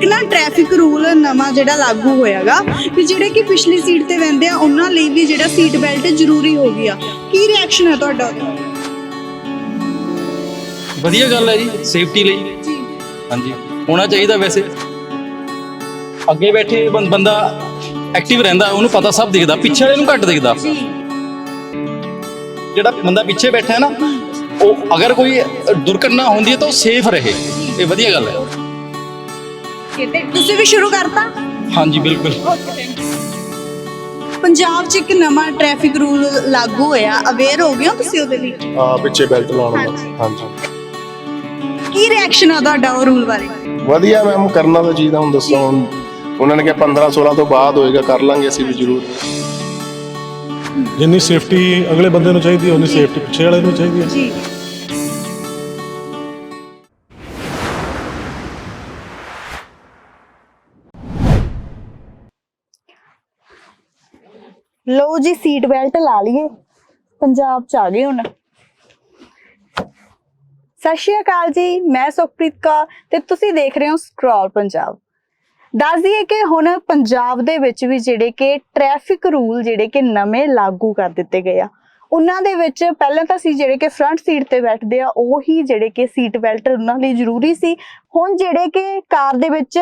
ਇੱਕ ਨਾ traffic rule ਨਵਾਂ ਜਿਹੜਾ ਲਾਗੂ ਹੋਇਆਗਾ ਕਿ ਜਿਹੜੇ ਕਿ ਪਿਛਲੀ ਸੀਟ ਤੇ ਬੈੰਦੇ ਆ ਉਹਨਾਂ ਲਈ ਵੀ ਜਿਹੜਾ ਸੀਟ ਬੈਲਟ ਜ਼ਰੂਰੀ ਹੋ ਗਿਆ ਕੀ ਰਿਐਕਸ਼ਨ ਹੈ ਤੁਹਾਡਾ ਉਹਦੇ? ਵਧੀਆ ਗੱਲ ਹੈ ਜੀ ਸੇਫਟੀ ਲਈ। ਜੀ। ਹਾਂਜੀ ਹੋਣਾ ਚਾਹੀਦਾ ਵੈਸੇ। ਅੱਗੇ ਬੈਠੇ ਬੰ- ਬੰਦਾ ਐਕਟਿਵ ਰਹਿੰਦਾ ਉਹਨੂੰ ਪਤਾ ਸਭ ਦਿਖਦਾ ਪਿੱਛੇ ਵਾਲੇ ਨੂੰ ਘੱਟ ਦਿਖਦਾ। ਜੀ। ਜਿਹੜਾ ਬੰਦਾ ਪਿੱਛੇ ਬੈਠਾ ਹੈ ਨਾ ਉਹ ਅਗਰ ਕੋਈ ਦੁਰਘਟਨਾ ਹੁੰਦੀ ਹੈ ਤਾਂ ਉਹ ਸੇਫ ਰਹੇ। ਇਹ ਵਧੀਆ ਗੱਲ ਹੈ। ਕਿਤੇ ਤੁਸੀਂ ਵੀ ਸ਼ੁਰੂ ਕਰਤਾ? ਹਾਂਜੀ ਬਿਲਕੁਲ। ਪੰਜਾਬ 'ਚ ਇੱਕ ਨਵਾਂ ਟ੍ਰੈਫਿਕ ਰੂਲ ਲਾਗੂ ਹੋਇਆ। ਅਵੇਅਰ ਹੋ ਗਏ ਹੋ ਤੁਸੀਂ ਉਹਦੇ ਲਈ ਆ ਪਿੱਛੇ ਬੈਲਟ ਲਾਉਣ ਦਾ। ਹਾਂਜੀ। ਹਾਂਜੀ। ਕੀ ਰਿਐਕਸ਼ਨ ਆ ਤੁਹਾਡਾ ਉਹ ਰੂਲ ਬਾਰੇ? ਵਧੀਆ ਮੈਮ ਕਰਨਾ ਤਾਂ ਚਾਹੀਦਾ ਹੁਣ ਦੱਸੋ ਹੁਣ। ਉਹਨਾਂ ਨੇ ਕਿਹਾ 15 16 ਤੋਂ ਬਾਅਦ ਹੋਏਗਾ ਕਰ ਲਾਂਗੇ ਅਸੀਂ ਵੀ ਜ਼ਰੂਰ। ਜਿੰਨੀ ਸੇਫਟੀ ਅਗਲੇ ਬੰਦੇ ਨੂੰ ਚਾਹੀਦੀ ਹੈ ਉਨੀ ਸੇਫਟੀ ਪਿੱਛੇ ਵਾਲੇ ਨੂੰ ਚਾਹੀਦੀ ਹੈ। ਜੀ। ਲੋ ਜੀ ਸੀਟ ਬੈਲਟ ਲਾ ਲਈਏ। ਪੰਜਾਬ ਚ ਆ ਗਏ ਹੁਣ। ਸਤਿ ਸ਼੍ਰੀ ਅਕਾਲ ਜੀ, ਮੈਂ ਸੁਖਪ੍ਰੀਤ ਕੌਰ ਤੇ ਤੁਸੀਂ ਦੇਖ ਰਹੇ ਹੋ ਸਕਰੋਲ ਪੰਜਾਬ। ਦੱਸ ਦਈਏ ਕਿ ਹੁਣ ਪੰਜਾਬ ਦੇ ਵਿੱਚ ਵੀ ਜਿਹੜੇ ਕਿ ਟ੍ਰੈਫਿਕ ਰੂਲ ਜਿਹੜੇ ਕਿ ਨਵੇਂ ਲਾਗੂ ਕਰ ਦਿੱਤੇ ਗਏ ਆ। ਉਹਨਾਂ ਦੇ ਵਿੱਚ ਪਹਿਲਾਂ ਤਾਂ ਸੀ ਜਿਹੜੇ ਕਿ ਫਰੰਟ ਸੀਟ ਤੇ ਬੈਠਦੇ ਆ, ਉਹੀ ਜਿਹੜੇ ਕਿ ਸੀਟ ਬੈਲਟ ਉਹਨਾਂ ਲਈ ਜ਼ਰੂਰੀ ਸੀ। ਹੁਣ ਜਿਹੜੇ ਕਿ ਕਾਰ ਦੇ ਵਿੱਚ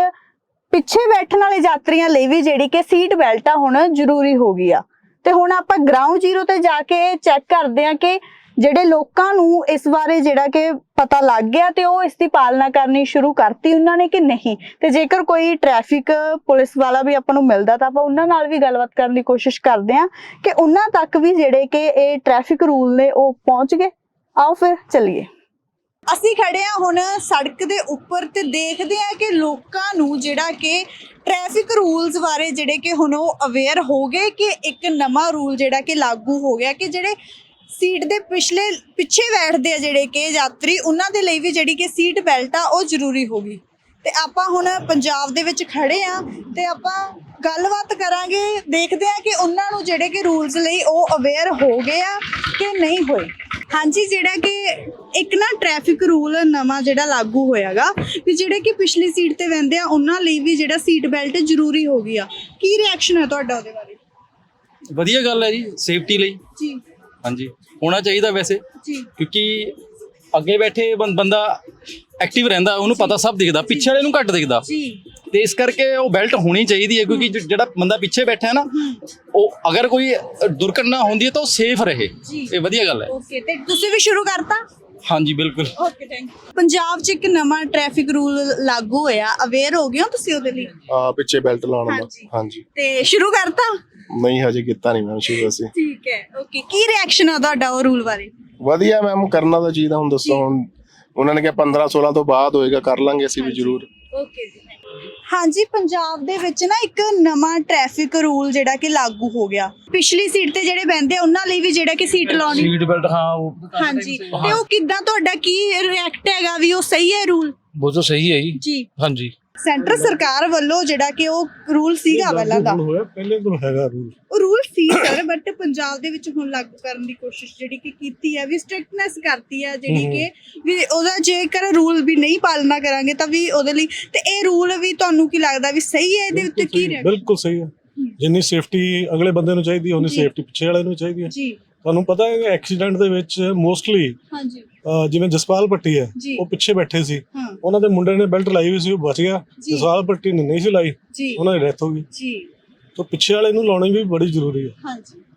ਪਿੱਛੇ ਬੈਠਣ ਵਾਲੇ ਯਾਤਰੀਆਂ ਲਈ ਵੀ ਜਿਹੜੀ ਕਿ ਸੀਟ ਬੈਲਟ ਆ ਹੁਣ ਜ਼ਰੂਰੀ ਹੋ ਗਈ ਆ। ਤੇ ਹੁਣ ਆਪਾਂ ਗਰਾਊਂਡ ਜ਼ੀਰੋ ਤੇ ਜਾ ਕੇ ਚੈੱਕ ਕਰਦੇ ਆ ਕਿ ਜਿਹੜੇ ਲੋਕਾਂ ਨੂੰ ਇਸ ਬਾਰੇ ਜਿਹੜਾ ਕਿ ਪਤਾ ਲੱਗ ਗਿਆ ਤੇ ਉਹ ਇਸ ਦੀ ਪਾਲਣਾ ਕਰਨੀ ਸ਼ੁਰੂ ਕਰਤੀ ਉਹਨਾਂ ਨੇ ਕਿ ਨਹੀਂ? ਤੇ ਜੇਕਰ ਕੋਈ ਟ੍ਰੈਫਿਕ ਪੁਲਿਸ ਵਾਲਾ ਵੀ ਆਪਾਂ ਨੂੰ ਮਿਲਦਾ ਤਾਂ ਆਪਾਂ ਉਹਨਾਂ ਨਾਲ ਵੀ ਗੱਲਬਾਤ ਕਰਨ ਦੀ ਕੋਸ਼ਿਸ਼ ਕਰਦੇ ਆ ਕਿ ਉਹਨਾਂ ਤੱਕ ਵੀ ਜਿਹੜੇ ਕਿ ਇਹ ਟ੍ਰੈਫਿਕ ਰੂਲ ਨੇ ਉਹ ਪਹੁੰਚ ਗਏ। ਆਓ ਫਿਰ ਚੱਲੀਏ। ਅਸੀਂ ਖੜੇ ਆ ਹੁਣ ਸੜਕ ਦੇ ਉੱਪਰ ਤੇ ਦੇਖਦੇ ਆ ਕਿ ਲੋਕਾਂ ਨੂੰ ਜਿਹੜਾ ਕਿ ਟ੍ਰੈਫਿਕ ਰੂਲਸ ਬਾਰੇ ਜਿਹੜੇ ਕਿ ਹੁਣ ਉਹ ਅਵੇਅਰ ਹੋ ਗਏ ਕਿ ਇੱਕ ਨਵਾਂ ਰੂਲ ਜਿਹੜਾ ਕਿ ਲਾਗੂ ਹੋ ਗਿਆ ਕਿ ਜਿਹੜੇ ਸੀਟ ਦੇ ਪਿਛਲੇ, ਪਿੱਛੇ ਬੈਠਦੇ ਆ ਜਿਹੜੇ ਕਿ ਯਾਤਰੀ, ਉਹਨਾਂ ਦੇ ਲਈ ਵੀ ਜਿਹੜੀ ਕਿ ਸੀਟ ਬੈਲਟ ਆ ਉਹ ਜ਼ਰੂਰੀ ਹੋ ਗਈ। ਤੇ ਆਪਾਂ ਹੁਣ ਪੰਜਾਬ ਦੇ ਵਿੱਚ ਖੜੇ ਆ ਤੇ ਆਪਾਂ ਗੱਲਬਾਤ ਕਰਾਂਗੇ, ਦੇਖਦੇ ਆ ਕਿ ਉਹਨਾਂ ਨੂੰ ਜਿਹੜੇ ਕਿ ਰੂਲਸ ਲਈ ਉਹ ਅਵੇਅਰ ਹੋ ਗਏ ਆ ਕਿ ਨਹੀਂ ਹੋਏ। ਹਾਂਜੀ, ਜਿਹੜਾ ਕਿ ਇੱਕ ਨਾ ਟ੍ਰੈਫਿਕ ਰੂਲ ਨਵਾਂ ਜਿਹੜਾ ਲਾਗੂ ਹੋਇਆਗਾ ਕਿ ਜਿਹੜੇ ਕਿ ਪਿਛਲੀ ਸੀਟ ਤੇ ਬੈੰਦੇ ਆ ਉਹਨਾਂ ਲਈ ਵੀ ਜਿਹੜਾ ਸੀਟ ਬੈਲਟ ਜ਼ਰੂਰੀ ਹੋ ਗਈ ਆ। ਕੀ ਰਿਐਕਸ਼ਨ ਹੈ ਤੁਹਾਡਾ ਉਹਦੇ ਬਾਰੇ? ਵਧੀਆ ਗੱਲ ਹੈ ਜੀ ਸੇਫਟੀ ਲਈ। ਜੀ। ਹਾਂਜੀ। ਹੋਣਾ ਚਾਹੀਦਾ ਵੈਸੇ ਜੀ। ਕਿਉਂਕਿ ਅੱਗੇ ਬੈਠੇ ਬੰਦਾ ਐਕਟਿਵ ਰਹਿੰਦਾ ਉਹਨੂੰ ਪਤਾ ਸਭ ਦਿਖਦਾ ਪਿੱਛੇ ਵਾਲੇ ਨੂੰ ਘੱਟ ਦਿਖਦਾ। ਜੀ। ਤੇ ਇਸ ਕਰਕੇ ਉਹ ਬੈਲਟ ਹੋਣੀ ਚਾਹੀਦੀ ਹੈ ਕਿਉਂਕਿ ਜਿਹੜਾ ਬੰਦਾ ਪਿੱਛੇ ਬੈਠਾ ਹੈ ਨਾ ਉਹ ਅਗਰ ਕੋਈ ਦੁਰਘਟਨਾ ਹੁੰਦੀ ਹੈ ਤਾਂ ਉਹ ਸੇਫ ਰਹੇ। ਇਹ ਵਧੀਆ ਗੱਲ ਹੈ। ਓਕੇ ਤੇ ਤੁਸੀਂ ਵੀ ਸ਼ੁਰੂ ਕਰਤਾ? ਹਾਂਜੀ ਬਿਲਕੁਲ। ਓਕੇ ਥੈਂਕ ਪੰਜਾਬ 'ਚ ਇੱਕ ਨਵਾਂ ਟ੍ਰੈਫਿਕ ਰੂਲ ਲਾਗੂ ਹੋਇਆ। ਅਵੇਅਰ ਹੋ ਗਏ ਹੋ ਤੁਸੀਂ ਉਹਦੇ ਲਈ? ਆ ਪਿੱਛੇ ਬੈਲਟ ਲਾਉਣ ਦਾ। ਹਾਂਜੀ। ਹਾਂਜੀ। ਤੇ ਸ਼ੁਰੂ ਕਰਤਾ? ਨਹੀਂ ਹਜੇ ਕੀਤਾ ਨਹੀਂ ਮੈਮ ਸ਼ੁਰੂ ਅਸੀਂ। ਠੀਕ ਹੈ। ਓਕੇ ਕੀ ਰਿਐਕਸ਼ਨ ਆ ਤੁਹਾਡਾ ਉਹ ਰੂਲ ਬਾਰੇ? ਵਧੀਆ ਮੈਮ ਕਰਨਾ ਤਾਂ ਚਾਹੀਦਾ। ਹੁਣ ਦੱਸੋ ਹੁਣ ਉਹਨਾਂ ਨੇ ਕਿਹਾ 15 16 ਤੋਂ ਬਾਅਦ ਹੋਏਗਾ ਕਰ ਲਾਂਗੇ ਅਸੀਂ ਵੀ ਜ਼ਰੂਰ। ਓਕੇ ਜੀ। ਹਾਂਜੀ ਪੰਜਾਬ ਦੇ ਵਿੱਚ ਨਾ ਇੱਕ ਨਵਾਂ ਟ੍ਰੈਫਿਕ ਰੂਲ ਜਿਹੜਾ ਕਿ ਲਾਗੂ ਹੋ ਗਿਆ। ਪਿਛਲੀ ਸੀਟ ਤੇ ਜਿਹੜੇ ਬੈੰਦੇ ਉਹਨਾਂ ਲਈ ਵੀ ਜਿਹੜਾ ਕਿ ਸੀਟ ਲਾਉਣੀ। ਸੀਟ ਬੈਲਟ ਹਾਂ ਉਹ ਹਾਂਜੀ ਤੇ ਉਹ ਕਿੱਦਾਂ ਤੁਹਾਡਾ ਕੀ ਰਿਐਕਟ ਹੈਗਾ ਵੀ ਉਹ ਸਹੀ ਹੈ ਰੂਲ ਬਹੁਤ ਸਹੀ ਹੈ ਜੀ। ਜੀ। ਹਾਂਜੀ। ਸੈਂਟਰ ਸਰਕਾਰ ਵੱਲੋਂ ਜਿਹੜਾ ਕਿ ਉਹ ਰੂਲ ਸੀਗਾ ਪਹਿਲਾਂ ਦਾ। ਹੋਇਆ ਪਹਿਲੇ ਤੋਂ ਹੈਗਾ ਰੂਲ। ਉਹ ਰੂਲ ਸੀ ਸਰ ਬਟ ਪੰਜਾਬ ਦੇ ਵਿੱਚ ਹੁਣ ਲਾਗੂ ਕਰਨ ਦੀ ਕੋਸ਼ਿਸ਼ ਜਿਹੜੀ ਕਿ ਕੀਤੀ ਹੈ ਵੀ ਸਟ੍ਰਿਕਟਨੈਸ ਕਰਤੀ ਹੈ ਜਿਹੜੀ ਕਿ ਵੀ ਉਹਦਾ ਜੇਕਰ ਰੂਲ ਵੀ ਨਹੀਂ ਪਾਲਣਾ ਕਰਾਂਗੇ ਤਾਂ ਵੀ ਉਹਦੇ ਲਈ ਤੇ ਇਹ ਰੂਲ ਵੀ ਤੁਹਾਨੂੰ ਕੀ ਲੱਗਦਾ ਵੀ ਸਹੀ ਹੈ ਇਹਦੇ ਉੱਤੇ ਕੀ ਰਿਐਕਟ ਬਿਲਕੁਲ ਸਹੀ ਹੈ। ਜਿੰਨੀ ਸੇਫਟੀ ਅਗਲੇ ਬੰਦੇ ਨੂੰ ਚਾਹੀਦੀ ਹੈ ਉਨੀ। ਸੇਫਟੀ ਪਿੱਛੇ ਵਾਲੇ ਨੂੰ ਚਾਹੀਦੀ ਹੈ। ਜੀ। ਤੁਹਾਨੂੰ ਪਤਾ ਹੈ ਕਿ ਐਕਸੀਡੈਂਟ ਦੇ ਵਿੱਚ ਮੋਸਟਲੀ ਹਾਂਜੀ। ਜਿਵੇਂ ਜਸਪਾਲ ਪੱਟੀ ਹੈ ਜੀ। ਉਹ ਪਿੱਛੇ ਬੈਠੇ ਸੀ। ਹਾਂ। ਉਹਨਾਂ ਦੇ ਮੁੰਡੇ ਨੇ ਬੈਲਟ ਲਾਈ ਹੋਈ ਸੀ ਉਹ ਬਚ ਗਿਆ। ਜੀ। ਜਸਪਾਲ ਪੱਟੀ ਨੇ ਨਹੀਂ ਸੀ ਲਾਈ ਜੀ। ਉਹਨਾਂ ਦੀ ਡੈਥ ਹੋ ਗਈ। ਜੀ। ਤਾਂ ਪਿੱਛੇ ਵਾਲੇ ਨੂੰ ਲਾਉਣੀ ਵੀ ਬੜੀ ਜ਼ਰੂਰੀ ਹੈ। ਹਾਂਜੀ।